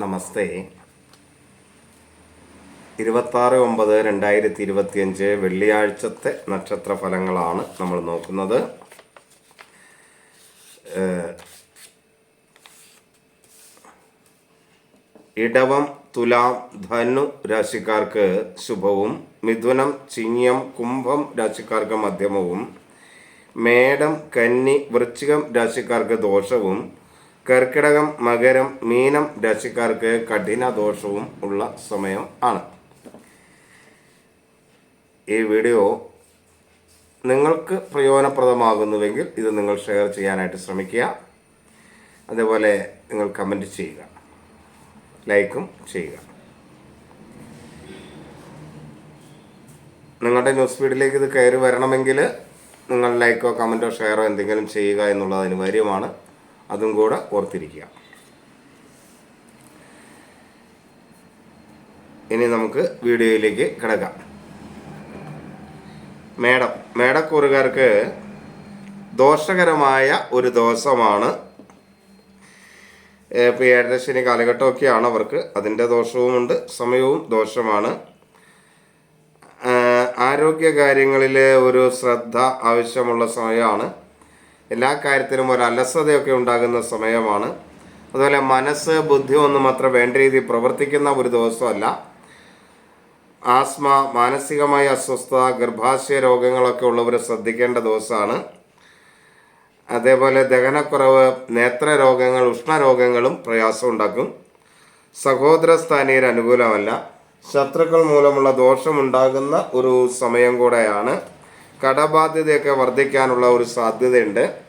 നമസ്തേ. ഇരുപത്താറ് ഒമ്പത് രണ്ടായിരത്തി ഇരുപത്തിയഞ്ച് വെള്ളിയാഴ്ചത്തെ നക്ഷത്ര ഫലങ്ങളാണ് നമ്മൾ നോക്കുന്നത്. ഇടവം തുലാം ധനു രാശിക്കാർക്ക് ശുഭവും മിഥുനം ചിങ്ങം കുംഭം രാശിക്കാർക്ക് മധ്യമവും മേടം കന്നി വൃശ്ചികം രാശിക്കാർക്ക് ദോഷവും കർക്കിടകം മകരം മീനം രാശിക്കാർക്ക് കഠിന ദോഷവും ഉള്ള സമയം ആണ്. ഈ വീഡിയോ നിങ്ങൾക്ക് പ്രയോജനപ്രദമാകുന്നുവെങ്കിൽ ഇത് നിങ്ങൾ ഷെയർ ചെയ്യാനായിട്ട് ശ്രമിക്കുക. അതേപോലെ നിങ്ങൾ കമന്റ് ചെയ്യുക. ലൈക്കും ചെയ്യുക. നിങ്ങളുടെ ന്യൂസ് ഫീഡിലേക്ക് ഇത് കയറി വരണമെങ്കിൽ നിങ്ങൾ ലൈക്കോ കമന്റോ ഷെയറോ എന്തെങ്കിലും ചെയ്യുക എന്നുള്ളത് അനിവാര്യമാണ് അതും കൂടെ ഓർത്തിരിക്കുക. ഇനി നമുക്ക് വീഡിയോയിലേക്ക് കിടക്കാം. മേടം മേടക്കൂറുകാർക്ക് ദോഷകരമായ ഒരു ദിവസമാണ്. ഇപ്പോൾ ഏഴരശനി കാലഘട്ടമൊക്കെയാണ് അവർക്ക് അതിന്റെ ദോഷവുമുണ്ട് സമയവും ദോഷമാണ്. ആരോഗ്യ കാര്യങ്ങളിൽ ഒരു ശ്രദ്ധ ആവശ്യമുള്ള സമയമാണ്. എല്ലാ കാര്യത്തിലും ഒരു അലസതയൊക്കെ ഉണ്ടാകുന്ന സമയമാണ്. അതുപോലെ മനസ്സ് ബുദ്ധി ഒന്നും അത്ര വേണ്ട രീതിയിൽ പ്രവർത്തിക്കുന്ന ഒരു ദിവസമല്ല. ആസ്മ മാനസികമായ അസ്വസ്ഥത ഗർഭാശയ രോഗങ്ങളൊക്കെ ഉള്ളവർ ശ്രദ്ധിക്കേണ്ട ദിവസമാണ്. അതേപോലെ ദഹനക്കുറവ് നേത്ര രോഗങ്ങൾ ഉഷ്ണരോഗങ്ങളും പ്രയാസം ഉണ്ടാക്കും. സഹോദര സ്ഥാനീയർ അനുകൂലമല്ല. ശത്രുക്കൾ മൂലമുള്ള ദോഷമുണ്ടാകുന്ന ഒരു സമയം കൂടെയാണ്. കടബാധ്യതയൊക്കെ വർദ്ധിക്കാനുള്ള ഒരു സാധ്യതയുണ്ട്.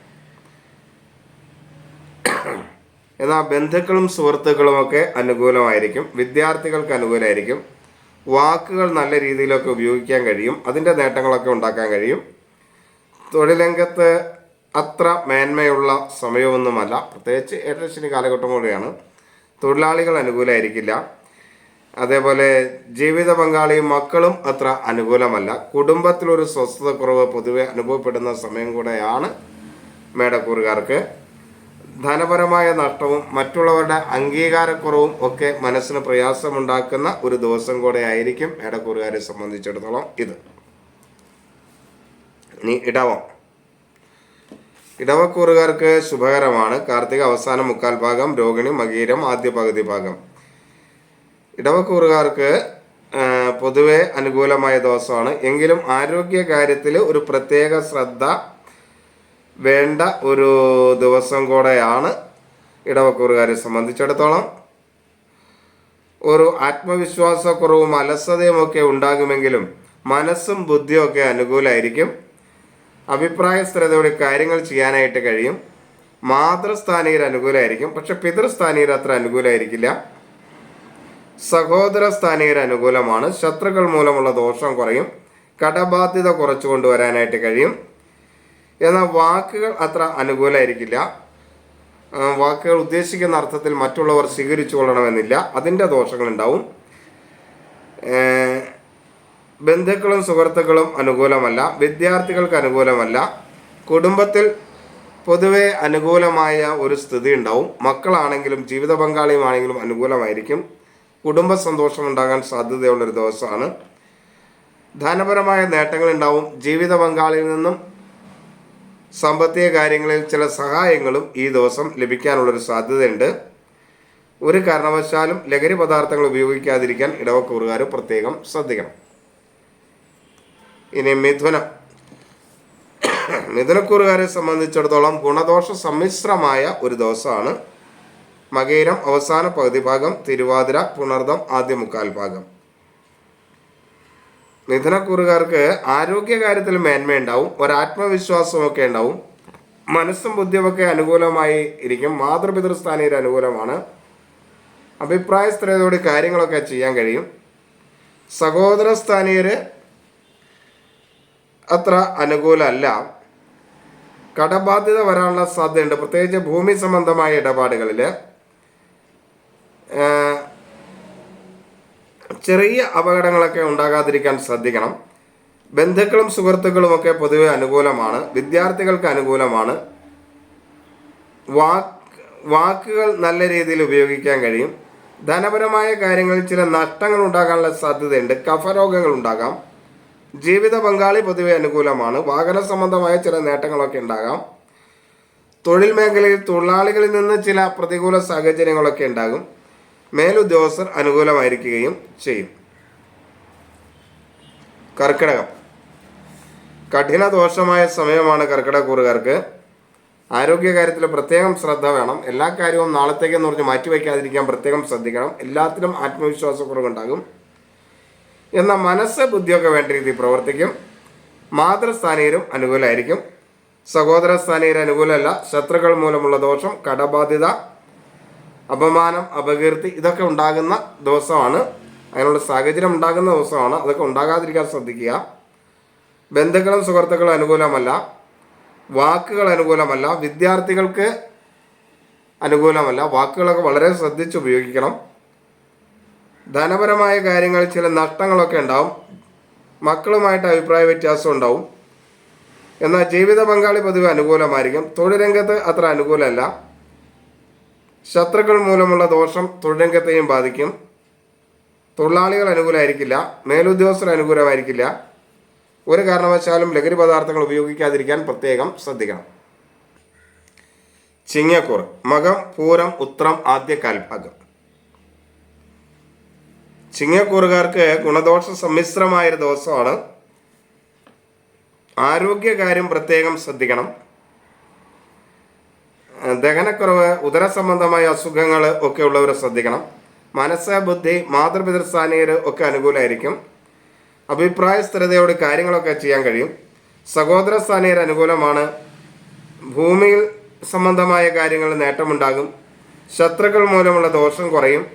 എന്നാൽ ബന്ധുക്കളും സുഹൃത്തുക്കളും ഒക്കെ അനുകൂലമായിരിക്കും വിദ്യാർത്ഥികൾക്ക് അനുകൂലമായിരിക്കും വാക്കുകൾ നല്ല രീതിയിലൊക്കെ ഉപയോഗിക്കാൻ കഴിയും അതിന്റെ നേട്ടങ്ങളൊക്കെ ഉണ്ടാക്കാൻ കഴിയും. തൊഴിലംഗത്ത് അത്ര മേന്മയുള്ള സമയമൊന്നുമല്ല പ്രത്യേകിച്ച് ഏകദേശം കാലഘട്ടം കൂടെയാണ്. തൊഴിലാളികൾ അനുകൂലമായിരിക്കില്ല. അതേപോലെ ജീവിത പങ്കാളിയും മക്കളും അത്ര അനുകൂലമല്ല. കുടുംബത്തിലൊരു സ്വസ്ഥത കുറവ് പൊതുവെ അനുഭവപ്പെടുന്ന സമയം കൂടെയാണ് മേടക്കൂറുകാർക്ക്. ധനപരമായ നഷ്ടവും മറ്റുള്ളവരുടെ അംഗീകാരക്കുറവും ഒക്കെ മനസ്സിന് പ്രയാസമുണ്ടാക്കുന്ന ഒരു ദിവസം കൂടെ ആയിരിക്കും ഇടക്കൂറുകാരെ സംബന്ധിച്ചിടത്തോളം ഇത്. ഇനി ഇടവം. ഇടവക്കൂറുകാർക്ക് ശുഭകരമാണ്. കാർത്തിക അവസാന മുക്കാൽ ഭാഗം രോഹിണി മകീരം ആദ്യ പകുതി ഭാഗം. ഇടവക്കൂറുകാർക്ക് പൊതുവെ അനുകൂലമായ ദിവസമാണ്. എങ്കിലും ആരോഗ്യ കാര്യത്തിൽ ഒരു പ്രത്യേക ശ്രദ്ധ വേണ്ട ഒരു ദിവസം കൂടെയാണ് ഇടവക്കൂറുകാരെ സംബന്ധിച്ചിടത്തോളം. ഒരു ആത്മവിശ്വാസക്കുറവും അലസതയും ഒക്കെ ഉണ്ടാകുമെങ്കിലും മനസ്സും ബുദ്ധിയും ഒക്കെ അനുകൂലമായിരിക്കും അഭിപ്രായ സ്ഥിരതയോടെ കാര്യങ്ങൾ ചെയ്യാനായിട്ട് കഴിയും. മാതൃസ്ഥാനീയർ അനുകൂലമായിരിക്കും പക്ഷെ പിതൃസ്ഥാനീയർ അത്ര അനുകൂലമായിരിക്കില്ല സഹോദര സ്ഥാനീയർ അനുകൂലമാണ്. ശത്രുക്കൾ മൂലമുള്ള ദോഷം കുറയും. കടബാധ്യത കുറച്ചു കൊണ്ടുവരാനായിട്ട് കഴിയും. എന്നാൽ വാക്കുകൾ അത്ര അനുകൂലമായിരിക്കില്ല വാക്കുകൾ ഉദ്ദേശിക്കുന്ന അർത്ഥത്തിൽ മറ്റുള്ളവർ സ്വീകരിച്ചു കൊള്ളണമെന്നില്ല. അതിന്റെ ദോഷങ്ങളുണ്ടാവും. ബന്ധുക്കളും സുഹൃത്തുക്കളും അനുകൂലമല്ല. വിദ്യാർത്ഥികൾക്ക് അനുകൂലമല്ല. കുടുംബത്തിൽ പൊതുവെ അനുകൂലമായ ഒരു സ്ഥിതി ഉണ്ടാവും. മക്കളാണെങ്കിലും ജീവിത പങ്കാളിയുമാണെങ്കിലും അനുകൂലമായിരിക്കും. കുടുംബ സന്തോഷം ഉണ്ടാകാൻ സാധ്യതയുള്ളൊരു ദിവസമാണ്. ധനപരമായ നേട്ടങ്ങളുണ്ടാവും ജീവിത പങ്കാളിയിൽ നിന്നും സാമ്പത്തിക കാര്യങ്ങളിൽ ചില സഹായങ്ങളും ഈ ദിവസം ലഭിക്കാനുള്ളൊരു സാധ്യതയുണ്ട്. ഒരു കാരണവശാലും ലഹരി പദാർത്ഥങ്ങൾ ഉപയോഗിക്കാതിരിക്കാൻ ഇടവക്കൂറുകാർ പ്രത്യേകം ശ്രദ്ധിക്കണം. ഇനി മിഥുനം. മിഥുനക്കൂറുകാരെ സംബന്ധിച്ചിടത്തോളം ഗുണദോഷ സമ്മിശ്രമായ ഒരു ദിവസമാണ്. മകേരം അവസാന പകുതി ഭാഗം തിരുവാതിര പുണർദം ആദ്യ മുക്കാൽ ഭാഗം. മിഥുനക്കൂറുകാർക്ക് ആരോഗ്യകാര്യത്തിൽ മേന്മയുണ്ടാവും ഒരാത്മവിശ്വാസമൊക്കെ ഉണ്ടാവും. മനസ്സും ബുദ്ധിയുമൊക്കെ അനുകൂലമായി ഇരിക്കും. മാതൃപിതൃസ്ഥാനീയർ അനുകൂലമാണ്. അഭിപ്രായ സ്ഥിരതയോടെ കാര്യങ്ങളൊക്കെ ചെയ്യാൻ കഴിയും. സഹോദര സ്ഥാനീയർ അത്ര അനുകൂലമല്ല. കടബാധ്യത വരാനുള്ള സാധ്യതയുണ്ട്. പ്രത്യേകിച്ച് ഭൂമി സംബന്ധമായ ഇടപാടുകളിൽ ചെറിയ അപകടങ്ങളൊക്കെ ഉണ്ടാകാതിരിക്കാൻ ശ്രദ്ധിക്കണം. ബന്ധുക്കളും സുഹൃത്തുക്കളുമൊക്കെ പൊതുവെ അനുകൂലമാണ്. വിദ്യാർത്ഥികൾക്ക് അനുകൂലമാണ്. വാക്ക് വാക്കുകൾ നല്ല രീതിയിൽ ഉപയോഗിക്കാൻ കഴിയും. ധനപരമായ കാര്യങ്ങളിൽ ചില നഷ്ടങ്ങൾ ഉണ്ടാകാനുള്ള സാധ്യതയുണ്ട്. കഫരോഗങ്ങൾ ഉണ്ടാകാം. ജീവിത പങ്കാളി പൊതുവെ അനുകൂലമാണ്. വാഹന സംബന്ധമായ ചില നേട്ടങ്ങളൊക്കെ ഉണ്ടാകാം. തൊഴിൽ മേഖലയിൽ തൊഴിലാളികളിൽ നിന്ന് ചില പ്രതികൂല സാഹചര്യങ്ങളൊക്കെ ഉണ്ടാകും. മേലുദ്യോഗസ്ഥർ അനുകൂലമായിരിക്കുകയും ചെയ്യും. കർക്കിടകം. കഠിന ദോഷമായ സമയമാണ് കർക്കിടകൂറുകാർക്ക് ആരോഗ്യകാര്യത്തിൽ പ്രത്യേകം ശ്രദ്ധ വേണം. എല്ലാ കാര്യവും നാളത്തേക്കെന്ന് പറഞ്ഞ് മാറ്റിവെക്കാതിരിക്കാൻ പ്രത്യേകം ശ്രദ്ധിക്കണം. എല്ലാത്തിലും ആത്മവിശ്വാസക്കുറവുണ്ടാകും എന്നാൽ മനസ്സ് ബുദ്ധിയൊക്കെ വേണ്ട രീതിയിൽ പ്രവർത്തിക്കും. മാതൃസ്ഥാനീയരും അനുകൂലമായിരിക്കും. സഹോദര സ്ഥാനീയർ അനുകൂലമല്ല. ശത്രുക്കൾ മൂലമുള്ള ദോഷം കടബാധ്യത അപമാനം അപകീർത്തി ഇതൊക്കെ ഉണ്ടാകുന്ന ദിവസമാണ്. അങ്ങനെയുള്ള സാഹചര്യം ഉണ്ടാകുന്ന ദിവസമാണ്. അതൊക്കെ ഉണ്ടാകാതിരിക്കാൻ ശ്രദ്ധിക്കുക. ബന്ധുക്കളും സുഹൃത്തുക്കളും അനുകൂലമല്ല. വാക്കുകൾ അനുകൂലമല്ല. വിദ്യാർത്ഥികൾക്ക് അനുകൂലമല്ല. വാക്കുകളൊക്കെ വളരെ ശ്രദ്ധിച്ച് ഉപയോഗിക്കണം. ധനപരമായ കാര്യങ്ങളിൽ ചില നഷ്ടങ്ങളൊക്കെ ഉണ്ടാവും. മക്കളുമായിട്ട് അഭിപ്രായ വ്യത്യാസം ഉണ്ടാവും. എന്നാൽ ജീവിത പങ്കാളി പൊതുവെ അനുകൂലമായിരിക്കും. തൊഴിൽ രംഗത്ത് അത്ര അനുകൂലമല്ല. ശത്രുക്കൾ മൂലമുള്ള ദോഷം തൊഴിലംഗത്തെയും ബാധിക്കും. തൊഴിലാളികൾ അനുകൂലമായിരിക്കില്ല മേലുദ്യോഗസ്ഥർ അനുകൂലമായിരിക്കില്ല. ഒരു കാരണവശാലും ലഹരി പദാർത്ഥങ്ങൾ ഉപയോഗിക്കാതിരിക്കാൻ പ്രത്യേകം ശ്രദ്ധിക്കണം. ചിങ്ങക്കൂർ മകം പൂരം ഉത്രം ആദ്യ കാൽഭാഗം. ചിങ്ങക്കൂറുകാർക്ക് ഗുണദോഷ സമ്മിശ്രമായൊരു ദിവസമാണ്. ആരോഗ്യകാര്യം പ്രത്യേകം ശ്രദ്ധിക്കണം. ദഹനക്കുറവ് ഉദര സംബന്ധമായ അസുഖങ്ങൾ ഒക്കെ ഉള്ളവർ ശ്രദ്ധിക്കണം. മനസ്സ് ബുദ്ധി മാതൃപിതൃസ്ഥാനീയർ ഒക്കെ അനുകൂലമായിരിക്കും അഭിപ്രായ സ്ഥിരതയോട് കാര്യങ്ങളൊക്കെ ചെയ്യാൻ കഴിയും. സഹോദര സ്ഥാനീയർ അനുകൂലമാണ്. ഭൂമിയിൽ സംബന്ധമായ കാര്യങ്ങൾ നേട്ടമുണ്ടാകും. ശത്രുക്കൾ മൂലമുള്ള ദോഷം കുറയും.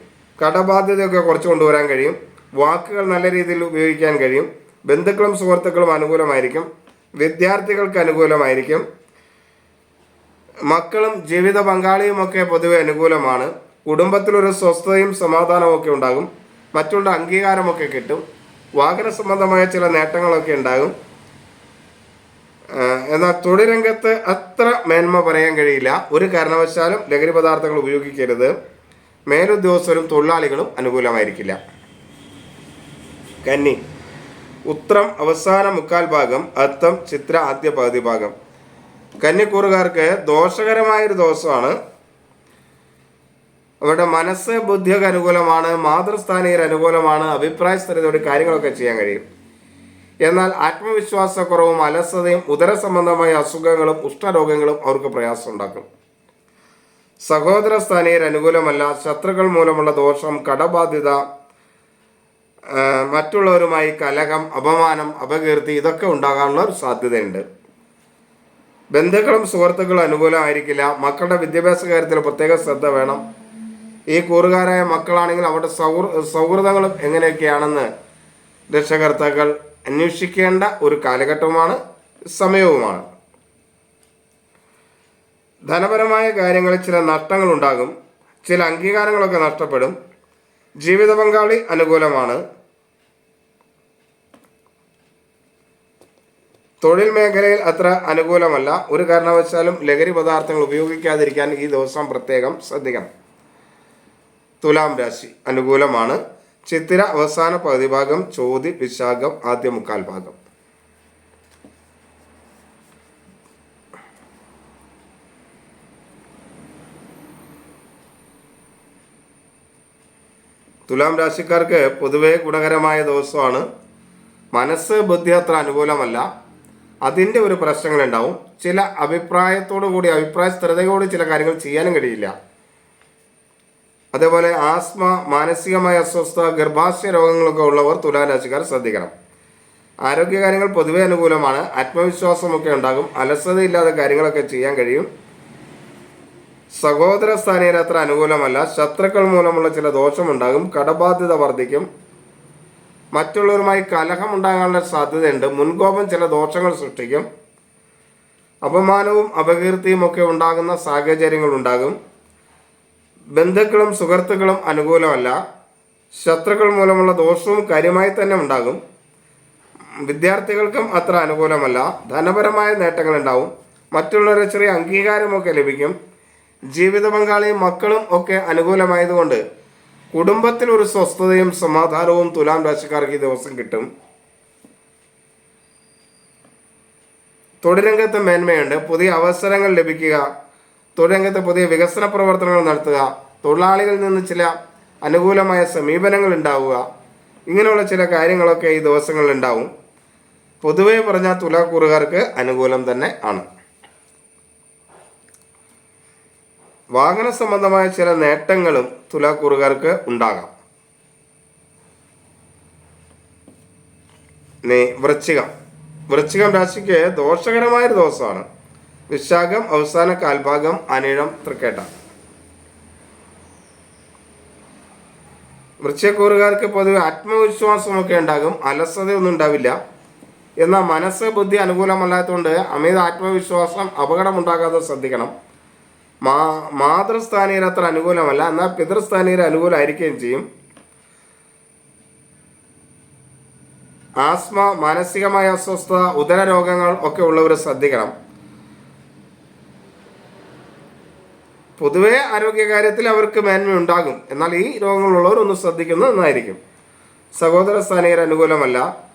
കടബാധ്യതയൊക്കെ കുറച്ച് കൊണ്ടുവരാൻ കഴിയും. വാക്കുകൾ നല്ല രീതിയിൽ ഉപയോഗിക്കാൻ കഴിയും. ബന്ധുക്കളും സുഹൃത്തുക്കളും അനുകൂലമായിരിക്കും. വിദ്യാർത്ഥികൾക്ക് അനുകൂലമായിരിക്കും. മക്കളും ജീവിത പങ്കാളിയുമൊക്കെ പൊതുവെ അനുകൂലമാണ്. കുടുംബത്തിലൊരു സ്വസ്ഥതയും സമാധാനവും ഒക്കെ ഉണ്ടാകും. മറ്റുള്ള അംഗീകാരമൊക്കെ കിട്ടും. വാഹന സംബന്ധമായ ചില നേട്ടങ്ങളൊക്കെ ഉണ്ടാകും. എന്നാൽ തൊഴിലംഗത്ത് അത്ര മേന്മ പറയാൻ കഴിയില്ല. ഒരു കാരണവശാലും ലഹരി പദാർത്ഥങ്ങൾ ഉപയോഗിക്കരുത്. മേലുദ്യോഗസ്ഥരും തൊഴിലാളികളും അനുകൂലമായിരിക്കില്ല. കന്നി. ഉത്രം അവസാന മുക്കാൽ ഭാഗം അത്തം ചിത്ര ആദ്യ പകുതി ഭാഗം. കന്നിക്കൂറുകാർക്ക് ദോഷകരമായൊരു ദോഷമാണ് അവരുടെ മനസ്സ് ബുദ്ധിയൊക്കെ അനുകൂലമാണ് മാതൃസ്ഥാനീയർ അനുകൂലമാണ് അഭിപ്രായ സ്ഥിരതയോടെ കാര്യങ്ങളൊക്കെ ചെയ്യാൻ കഴിയും. എന്നാൽ ആത്മവിശ്വാസക്കുറവും അലസതയും ഉദര സംബന്ധമായ അസുഖങ്ങളും ഉഷ്ണരോഗങ്ങളും അവർക്ക് പ്രയാസം ഉണ്ടാക്കും. സഹോദര സ്ഥാനീയർ അനുകൂലമല്ല ശത്രുക്കൾ മൂലമുള്ള ദോഷം കടബാധ്യത മറ്റുള്ളവരുമായി കലഹം അപമാനം അപകീർത്തി ഇതൊക്കെ ഉണ്ടാകാനുള്ള ഒരു സാധ്യതയുണ്ട്. ബന്ധുക്കളും സുഹൃത്തുക്കളും അനുകൂലമായിരിക്കില്ല. മക്കളുടെ വിദ്യാഭ്യാസ കാര്യത്തിൽ പ്രത്യേക ശ്രദ്ധ വേണം. ഈ കൂറുകാരായ മക്കളാണെങ്കിൽ അവരുടെ സൗഹൃ സൗഹൃദങ്ങളും എങ്ങനെയൊക്കെയാണെന്ന് രക്ഷകർത്താക്കൾ അന്വേഷിക്കേണ്ട ഒരു കാലഘട്ടവുമാണ് സമയവുമാണ്. ധനപരമായ കാര്യങ്ങളിൽ ചില നഷ്ടങ്ങൾ ഉണ്ടാകും ചില അംഗീകാരങ്ങളൊക്കെ നഷ്ടപ്പെടും. ജീവിത പങ്കാളി അനുകൂലമാണ്. തൊഴിൽ മേഖലയിൽ അത്ര അനുകൂലമല്ല. ഒരു കാരണവശാലും ലഹരി പദാർത്ഥങ്ങൾ ഉപയോഗിക്കാതിരിക്കാൻ ഈ ദിവസം പ്രത്യേകം ശ്രദ്ധിക്കണം. തുലാം രാശി അനുകൂലമാണ്. ചിത്തിര അവസാന പകുതി ഭാഗം ചോതി വിശാഖം ആദ്യ മുക്കാൽ ഭാഗം. തുലാം രാശിക്കാർക്ക് പൊതുവേ ഗുണകരമായ ദിവസമാണ്. മനസ്സ് ബുദ്ധി അത്ര അനുകൂലമല്ല. അതിന്റെ ഒരു പ്രശ്നങ്ങളുണ്ടാവും. ചില അഭിപ്രായത്തോടു കൂടി അഭിപ്രായ സ്ഥിരതയോട് ചില കാര്യങ്ങൾ ചെയ്യാനും കഴിയില്ല. അതേപോലെ ആസ്മ മാനസികമായ അസ്വസ്ഥ ഗർഭാശയ രോഗങ്ങളൊക്കെ ഉള്ളവർ തുലാരാശിക്കാർ ശ്രദ്ധിക്കണം. ആരോഗ്യകാര്യങ്ങൾ പൊതുവെ അനുകൂലമാണ്. ആത്മവിശ്വാസമൊക്കെ ഉണ്ടാകും. അലസതയില്ലാതെ കാര്യങ്ങളൊക്കെ ചെയ്യാൻ കഴിയും. സഹോദര സ്ഥാനീയർ അത്ര അനുകൂലമല്ല. ശത്രുക്കൾ മൂലമുള്ള ചില ദോഷമുണ്ടാകും. കടബാധ്യത വർദ്ധിക്കും. മറ്റുള്ളവരുമായി കലഹം ഉണ്ടാകാനുള്ള സാധ്യതയുണ്ട്. മുൻകോപം ചില ദോഷങ്ങൾ സൃഷ്ടിക്കും. അപമാനവും അപകീർത്തിയും ഒക്കെ ഉണ്ടാകുന്ന സാഹചര്യങ്ങൾ ഉണ്ടാകും. ബന്ധുക്കളും സുഹൃത്തുക്കളും അനുകൂലമല്ല. ശത്രുക്കൾ മൂലമുള്ള ദോഷവും കാര്യമായി തന്നെ ഉണ്ടാകും. വിദ്യാർത്ഥികൾക്കും അത്ര അനുകൂലമല്ല. ധനപരമായ നേട്ടങ്ങൾ ഉണ്ടാവും. മറ്റുള്ളവരെ ചെറിയ അംഗീകാരമൊക്കെ ലഭിക്കും. ജീവിത പങ്കാളിയും മക്കളും ഒക്കെ അനുകൂലമായതുകൊണ്ട് കുടുംബത്തിൽ ഒരു സ്വസ്ഥതയും സമാധാനവും തുലാം രാശിക്കാർക്ക് ഈ ദിവസം കിട്ടും. തൊഴിലംഗത്ത് മേന്മയുണ്ട്. പുതിയ അവസരങ്ങൾ ലഭിക്കുക. തൊഴിലംഗത്ത് പുതിയ വികസന പ്രവർത്തനങ്ങൾ നടത്തുക. തൊഴിലാളികളിൽ നിന്ന് ചില അനുകൂലമായ സമീപനങ്ങൾ ഉണ്ടാവുക. ഇങ്ങനെയുള്ള ചില കാര്യങ്ങളൊക്കെ ഈ ദിവസങ്ങളിൽ ഉണ്ടാവും. പൊതുവേ പറഞ്ഞാൽ തുലാക്കൂറുകാർക്ക് അനുകൂലം തന്നെ ആണ്. വാഹന സംബന്ധമായ ചില നേട്ടങ്ങളും തുലാക്കൂറുകാർക്ക് ഉണ്ടാകാം. വൃശ്ചികം. വൃശ്ചികം രാശിക്ക് ദോഷകരമായൊരു ദിവസമാണ്. വിശാഖം അവസാന കാൽഭാഗം അനിഴം തൃക്കേട്ട. വൃശ്ചികക്കൂറുകാർക്ക് പൊതുവെ ആത്മവിശ്വാസമൊക്കെ ഉണ്ടാകും. അലസതയൊന്നും ഉണ്ടാവില്ല. എന്നാൽ മനസ്സ് ബുദ്ധി അനുകൂലമല്ലാത്തതുകൊണ്ട് അമിത ആത്മവിശ്വാസം അപകടമുണ്ടാകാതെ ശ്രദ്ധിക്കണം. മാ മാതൃസ്ഥാനീയർ അത്ര അനുകൂലമല്ല. എന്നാൽ പിതൃസ്ഥാനീയർ അനുകൂലമായിരിക്കുകയും ചെയ്യും. ആസ്മ മാനസികമായ അസ്വസ്ഥത ഉദര രോഗങ്ങൾ ഒക്കെ ഉള്ളവർ ശ്രദ്ധിക്കണം. പൊതുവെ ആരോഗ്യകാര്യത്തിൽ അവർക്ക് മേന്മ ഉണ്ടാകും. എന്നാൽ ഈ രോഗങ്ങളുള്ളവർ ഒന്ന് ശ്രദ്ധിക്കുന്നത് നന്നായിരിക്കും സഹോദര സ്ഥാനീയർ അനുകൂലമല്ല.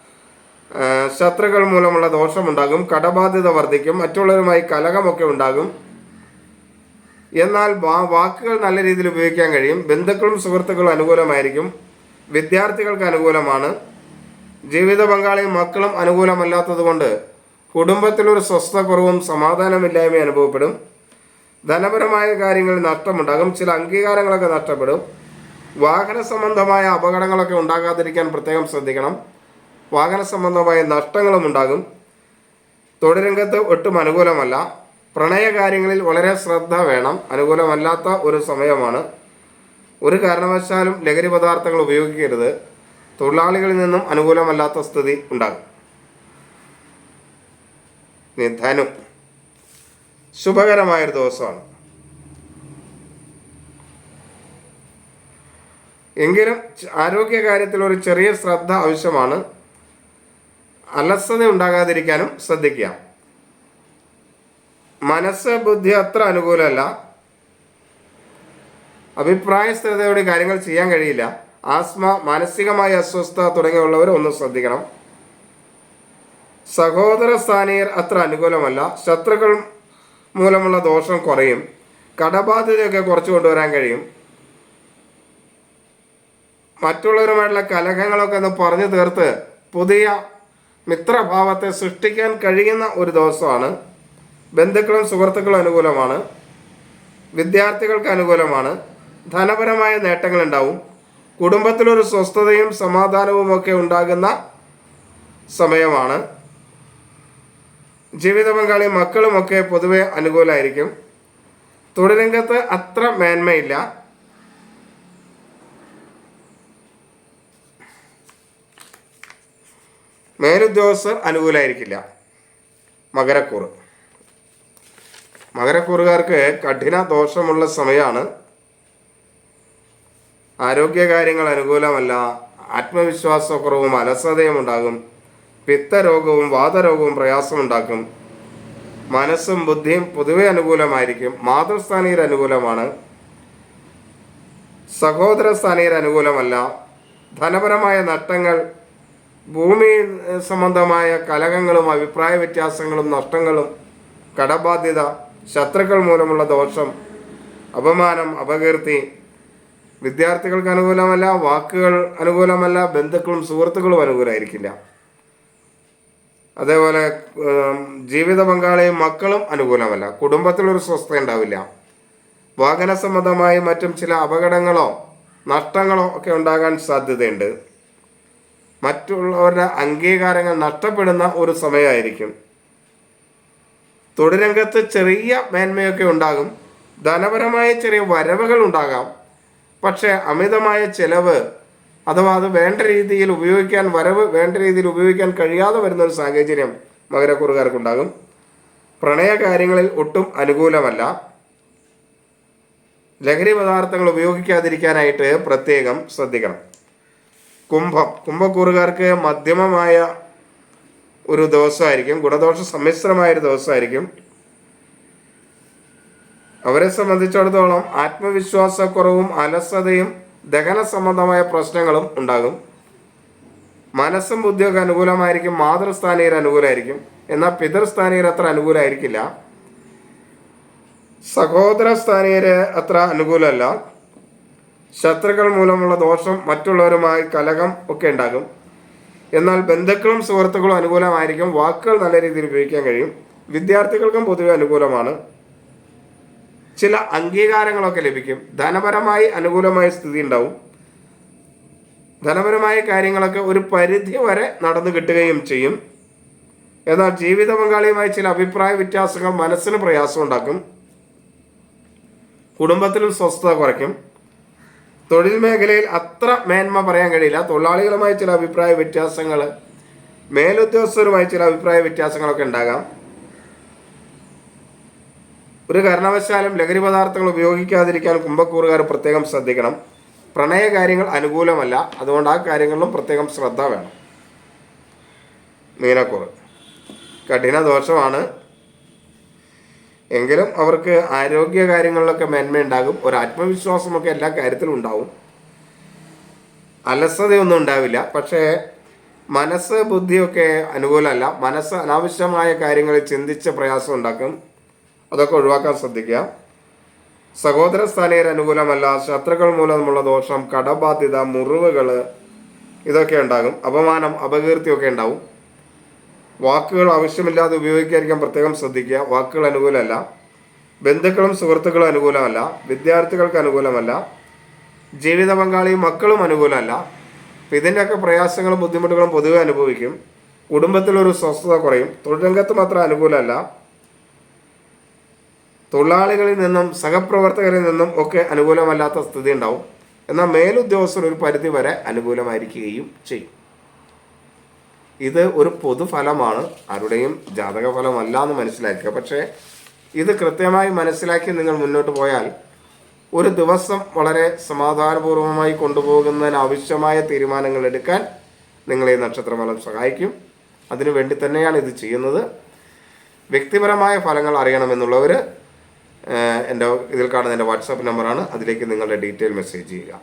ശത്രുക്കൾ മൂലമുള്ള ദോഷമുണ്ടാകും. കടബാധ്യത വർദ്ധിക്കും. മറ്റുള്ളവരുമായി കലഹമൊക്കെ ഉണ്ടാകും. എന്നാൽ വാക്കുകൾ നല്ല രീതിയിൽ ഉപയോഗിക്കാൻ കഴിയും. ബന്ധുക്കളും സുഹൃത്തുക്കളും അനുകൂലമായിരിക്കും. വിദ്യാർത്ഥികൾക്ക് അനുകൂലമാണ്. ജീവിത പങ്കാളിയും മക്കളും അനുകൂലമല്ലാത്തതുകൊണ്ട് കുടുംബത്തിലൊരു സ്വസ്ഥക്കുറവും സമാധാനമില്ലായ്മയും അനുഭവപ്പെടും. ധനപരമായ കാര്യങ്ങളിൽ നഷ്ടമുണ്ടാകും. ചില അംഗീകാരങ്ങളൊക്കെ നഷ്ടപ്പെടും. വാഹന സംബന്ധമായ അപകടങ്ങളൊക്കെ ഉണ്ടാകാതിരിക്കാൻ പ്രത്യേകം ശ്രദ്ധിക്കണം. വാഹന സംബന്ധമായ നഷ്ടങ്ങളും ഉണ്ടാകും. തൊഴിലരംഗത്ത് ഒട്ടും അനുകൂലമല്ല. പ്രണയകാര്യങ്ങളിൽ വളരെ ശ്രദ്ധ വേണം. അനുകൂലമല്ലാത്ത ഒരു സമയമാണ്. ഒരു കാരണവശാലും ലഹരി പദാർത്ഥങ്ങൾ ഉപയോഗിക്കരുത്. തൊഴിലാളികളിൽ നിന്നും അനുകൂലമല്ലാത്ത സ്ഥിതി ഉണ്ടാകും. ധനു. ശുഭകരമായൊരു ദിവസമാണ്. എങ്കിലും ആരോഗ്യ ആരോഗ്യകാര്യത്തിൽ ഒരു ചെറിയ ശ്രദ്ധ ആവശ്യമാണ്. അലസത ഉണ്ടാകാതിരിക്കാനും ശ്രദ്ധിക്കുക മനസ്സ് ബുദ്ധി അത്ര അനുകൂലമല്ല. അഭിപ്രായ സ്ഥിരതയോടെ കാര്യങ്ങൾ ചെയ്യാൻ കഴിയില്ല. ആസ്മ മാനസികമായ അസ്വസ്ഥത തുടങ്ങിയുള്ളവർ ഒന്ന് ശ്രദ്ധിക്കണം. സഹോദര സ്ഥാനീയർ അത്ര അനുകൂലമല്ല. ശത്രുക്കൾ മൂലമുള്ള ദോഷം കുറയും. കടബാധ്യതയൊക്കെ കുറച്ചു കൊണ്ടുവരാൻ കഴിയും. മറ്റുള്ളവരുമായിട്ടുള്ള കലഹങ്ങളൊക്കെ ഒന്ന് പറഞ്ഞു തീർത്ത് പുതിയ മിത്രഭാവത്തെ സൃഷ്ടിക്കാൻ കഴിയുന്ന ഒരു ദിവസമാണ്. ബന്ധുക്കളും സുഹൃത്തുക്കളും അനുകൂലമാണ്. വിദ്യാർത്ഥികൾക്ക് അനുകൂലമാണ്. ധനപരമായ നേട്ടങ്ങൾ ഉണ്ടാവും. കുടുംബത്തിലൊരു സ്വസ്ഥതയും സമാധാനവും ഒക്കെ ഉണ്ടാകുന്ന സമയമാണ്. ജീവിത പങ്കാളി മക്കളുമൊക്കെ പൊതുവെ അനുകൂലമായിരിക്കും തൊഴിലംഗത്ത് അത്ര മേന്മയില്ല. മേലുദ്യോഗസ്ഥർ അനുകൂലമായിരിക്കില്ല മകരക്കൂറ്. മകരക്കൂറുകാർക്ക് കഠിന ദോഷമുള്ള സമയമാണ് ആരോഗ്യകാര്യങ്ങൾ അനുകൂലമല്ല ആത്മവിശ്വാസക്കുറവും അലസതയും ഉണ്ടാകും പിത്തരോഗവും വാതരോഗവും പ്രയാസമുണ്ടാക്കും. മനസ്സും ബുദ്ധിയും പൊതുവെ അനുകൂലമായിരിക്കും മാതൃസ്ഥാനീയർ അനുകൂലമാണ്. സഹോദര സ്ഥാനീയർ അനുകൂലമല്ല ധനപരമായ നഷ്ടങ്ങൾ ഭൂമി സംബന്ധമായ കലഹങ്ങളും അഭിപ്രായ വ്യത്യാസങ്ങളും നഷ്ടങ്ങളും കടബാധ്യത ശത്രുക്കൾ മൂലമുള്ള ദോഷം അപമാനം അപകീർത്തി വിദ്യാർത്ഥികൾക്ക് അനുകൂലമല്ല വാക്കുകൾ അനുകൂലമല്ല ബന്ധുക്കളും സുഹൃത്തുക്കളും അനുകൂലമായിരിക്കില്ല. അതേപോലെ ജീവിത പങ്കാളിയും മക്കളും അനുകൂലമല്ല കുടുംബത്തിലൊരു സ്വസ്ഥ ഉണ്ടാവില്ല. വാഹന സംബന്ധമായി മറ്റും ചില അപകടങ്ങളോ നഷ്ടങ്ങളോ ഒക്കെ ഉണ്ടാകാൻ സാധ്യതയുണ്ട്. മറ്റുള്ളവരുടെ അംഗീകാരങ്ങൾ നഷ്ടപ്പെടുന്ന ഒരു സമയമായിരിക്കും. തൊഴിലംഗത്ത് ചെറിയ മേന്മയൊക്കെ ഉണ്ടാകും. ധനപരമായ ചെറിയ വരവുകൾ ഉണ്ടാകാം. പക്ഷേ അമിതമായ ചെലവ് അഥവാ അത് വേണ്ട രീതിയിൽ ഉപയോഗിക്കാൻ വരവ് വേണ്ട രീതിയിൽ ഉപയോഗിക്കാൻ കഴിയാതെ വരുന്ന ഒരു സാഹചര്യം മകരക്കുറുകാർക്കുണ്ടാകും. പ്രണയ കാര്യങ്ങളിൽ ഒട്ടും അനുകൂലമല്ല. ലഹരി പദാർത്ഥങ്ങൾ ഉപയോഗിക്കാതിരിക്കാനായിട്ട് പ്രത്യേകം ശ്രദ്ധിക്കണം. കുംഭം. കുംഭക്കൂറുകാർക്ക് മധ്യമമായ ഒരു ദിവസമായിരിക്കും ഗുണദോഷ സമ്മിശ്രമായൊരു ദിവസമായിരിക്കും. അവരെ സംബന്ധിച്ചിടത്തോളം ആത്മവിശ്വാസക്കുറവും അലസതയും ദഹന സംബന്ധമായ പ്രശ്നങ്ങളും ഉണ്ടാകും. മനസ്സും ബുദ്ധിയൊക്കെ അനുകൂലമായിരിക്കും മാതൃസ്ഥാനീയർ അനുകൂലമായിരിക്കും. എന്നാൽ പിതൃസ്ഥാനീയർ അത്ര അനുകൂലമായിരിക്കില്ല. സഹോദര സ്ഥാനീയര് അത്ര അനുകൂലമല്ല. ശത്രുക്കൾ മൂലമുള്ള ദോഷം മറ്റുള്ളവരുമായി കലകം ഒക്കെ ഉണ്ടാകും. എന്നാൽ ബന്ധുക്കളും സുഹൃത്തുക്കളും അനുകൂലമായിരിക്കും. വാക്കുകൾ നല്ല രീതിയിൽ ഉപയോഗിക്കാൻ കഴിയും. വിദ്യാർത്ഥികൾക്കും പൊതുവെ അനുകൂലമാണ്. ചില അംഗീകാരങ്ങളൊക്കെ ലഭിക്കും. ധനപരമായി അനുകൂലമായ സ്ഥിതി ഉണ്ടാവും. ധനപരമായ കാര്യങ്ങളൊക്കെ ഒരു പരിധി വരെ നടന്നു കിട്ടുകയും ചെയ്യും. എന്നാൽ ജീവിത പങ്കാളിയുമായി ചില അഭിപ്രായ വ്യത്യാസങ്ങൾ മനസ്സിന് പ്രയാസം ഉണ്ടാക്കും. കുടുംബത്തിലും സ്വസ്ഥത കുറയ്ക്കും. തൊഴിൽ മേഖലയിൽ അത്ര മേന്മ പറയാൻ കഴിയില്ല. തൊഴിലാളികളുമായി ചില അഭിപ്രായ വ്യത്യാസങ്ങൾ മേലുദ്യോഗസ്ഥരുമായി ചില അഭിപ്രായ വ്യത്യാസങ്ങളൊക്കെ ഉണ്ടാകാം. ഒരു കാരണവശാലും ലഹരി പദാർത്ഥങ്ങൾ ഉപയോഗിക്കാതിരിക്കാൻ കുംഭക്കൂറുകാർ പ്രത്യേകം ശ്രദ്ധിക്കണം. പ്രണയ കാര്യങ്ങൾ അനുകൂലമല്ല. അതുകൊണ്ട് ആ കാര്യങ്ങളിലും പ്രത്യേകം ശ്രദ്ധ വേണം. മീനക്കൂറ്. കഠിന ദോഷമാണ്. എങ്കിലും അവർക്ക് ആരോഗ്യ കാര്യങ്ങളിലൊക്കെ മേന്മയുണ്ടാകും. ഒരു ആത്മവിശ്വാസമൊക്കെ എല്ലാ കാര്യത്തിലും ഉണ്ടാവും. അലസതയൊന്നും ഉണ്ടാവില്ല. പക്ഷേ മനസ്സ് ബുദ്ധിയൊക്കെ അനുകൂലമല്ല. മനസ്സ് അനാവശ്യമായ കാര്യങ്ങൾ ചിന്തിച്ച് പ്രയാസം ഉണ്ടാക്കും. അതൊക്കെ ഒഴിവാക്കാൻ ശ്രദ്ധിക്കുക. സഹോദര സ്ഥാനീയർ അനുകൂലമല്ല. ശത്രുക്കൾ മൂലമുള്ള ദോഷം കടബാധ്യത മുറിവുകൾ ഇതൊക്കെ ഉണ്ടാകും. അപമാനം അപകീർത്തിയൊക്കെ ഉണ്ടാവും. വാക്കുകൾ ആവശ്യമില്ലാതെ ഉപയോഗിക്കാതിരിക്കാൻ പ്രത്യേകം ശ്രദ്ധിക്കുക. വാക്കുകൾ അനുകൂലമല്ല. ബന്ധുക്കളും സുഹൃത്തുക്കളും അനുകൂലമല്ല. വിദ്യാർത്ഥികൾക്ക് അനുകൂലമല്ല. ജീവിത പങ്കാളിയും മക്കളും അനുകൂലമല്ല. അപ്പം ഇതിന്റെയൊക്കെ പ്രയാസങ്ങളും ബുദ്ധിമുട്ടുകളും പൊതുവെ അനുഭവിക്കും. കുടുംബത്തിലൊരു സ്വസ്ഥത കുറയും. തൊഴിൽരംഗത്ത് മാത്രം അനുകൂലമല്ല. തൊഴിലാളികളിൽ നിന്നും സഹപ്രവർത്തകരിൽ നിന്നും ഒക്കെ അനുകൂലമല്ലാത്ത സ്ഥിതി ഉണ്ടാവും. എന്നാൽ മേലുദ്യോഗസ്ഥർ ഒരു പരിധി വരെ അനുകൂലമായിരിക്കുകയും ചെയ്യും. ഇത് ഒരു പൊതുഫലമാണ് ആരുടെയും ജാതക ഫലമല്ല എന്ന് മനസ്സിലാക്കുക. പക്ഷേ ഇത് കൃത്യമായി മനസ്സിലാക്കി നിങ്ങൾ മുന്നോട്ട് പോയാൽ ഒരു ദിവസം വളരെ സമാധാനപൂർവമായി കൊണ്ടുപോകുന്നതിന് ആവശ്യമായ തീരുമാനങ്ങൾ എടുക്കാൻ നിങ്ങളെ നക്ഷത്രഫലം സഹായിക്കും. അതിനുവേണ്ടി തന്നെയാണ് ഇത് ചെയ്യുന്നത്. വ്യക്തിപരമായ ഫലങ്ങൾ അറിയണമെന്നുള്ളവർ എന്റെ ഇതിൽ കാണുന്ന എന്റെ വാട്സാപ്പ് നമ്പറാണ്. അതിലേക്ക് നിങ്ങളുടെ ഡീറ്റെയിൽ മെസ്സേജ് ചെയ്യുക.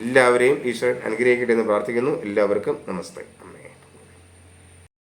എല്ലാവരെയും ഈശ്വരൻ അനുഗ്രഹിക്കട്ടെ എന്ന് പ്രാർത്ഥിക്കുന്നു. എല്ലാവർക്കും നമസ്തേ.